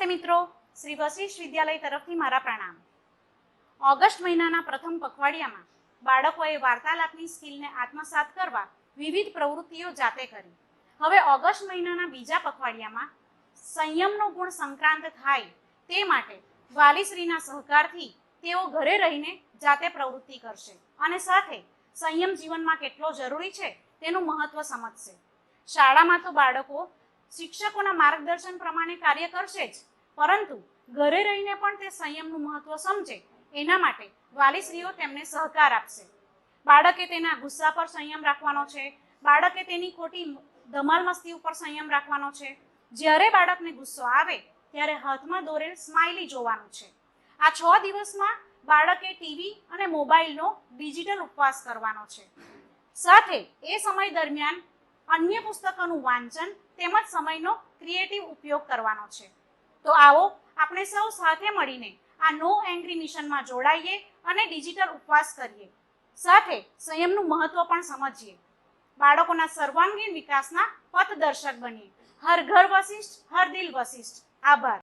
નમસ્તે મિત્રો. શ્રી વશિષ્ઠ વિદ્યાલય તરફથી મારા પ્રણામ. ઓગસ્ટ મહિનાના પ્રથમ પખવાડિયામાં બાળકોએ વાર્તાલાપની સ્કિલને આત્મસાત કરવા વિવિધ પ્રવૃત્તિઓ જાતે કરી. હવે ઓગસ્ટ મહિનાના બીજા પખવાડિયામાં સંયમનો ગુણ સંક્રાંત થાય તે માટે વાલીશ્રીના સહકારથી તેઓ ઘરે રહીને જાતે પ્રવૃત્તિ કરશે અને સાથે સંયમ જીવનમાં કેટલો જરૂરી છે તેનું મહત્વ સમજશે. શાળામાં તો બાળકો શિક્ષકોના માર્ગદર્શન પ્રમાણે કાર્ય કરશે જ. પરંતુ ઘરે રહીને પણ તે સંયમનું મહત્વ સમજે. એના માટે વાલીશ્રીઓ તેમને સહકાર આપશે. બાળકે તેના ગુસ્સા પર સંયમ રાખવાનો છે. બાળકે તેની ખોટી ધમાલ મસ્તી ઉપર સંયમ રાખવાનો છે. જ્યારે બાળકને ગુસ્સો આવે, ત્યારે હાથમાં દોરેલ સ્માઇલી જોવાનું છે. આ છ દિવસમાં બાળકે ટીવી અને મોબાઈલનો ડિજિટલ ઉપવાસ કરવાનો છે. સાથે એ સમય દરમિયાન અન્ય પુસ્તકોનું વાંચન તેમજ સમયનો ક્રિએટિવ ઉપયોગ કરવાનો છે. તો આવો આપણે સૌ સાથે મળીને આ નો એંગ્રી મિશનમાં જોડાઈએ અને ડિજિટલ ઉપવાસ કરીએ. સાથે સંયમનું મહત્વ પણ સમજીએ. બાળકોના સર્વાંગીણ વિકાસના પથદર્શક બનીએ. હર ઘર વશિષ્ઠ હર દિલ વશિષ્ઠ આભાર.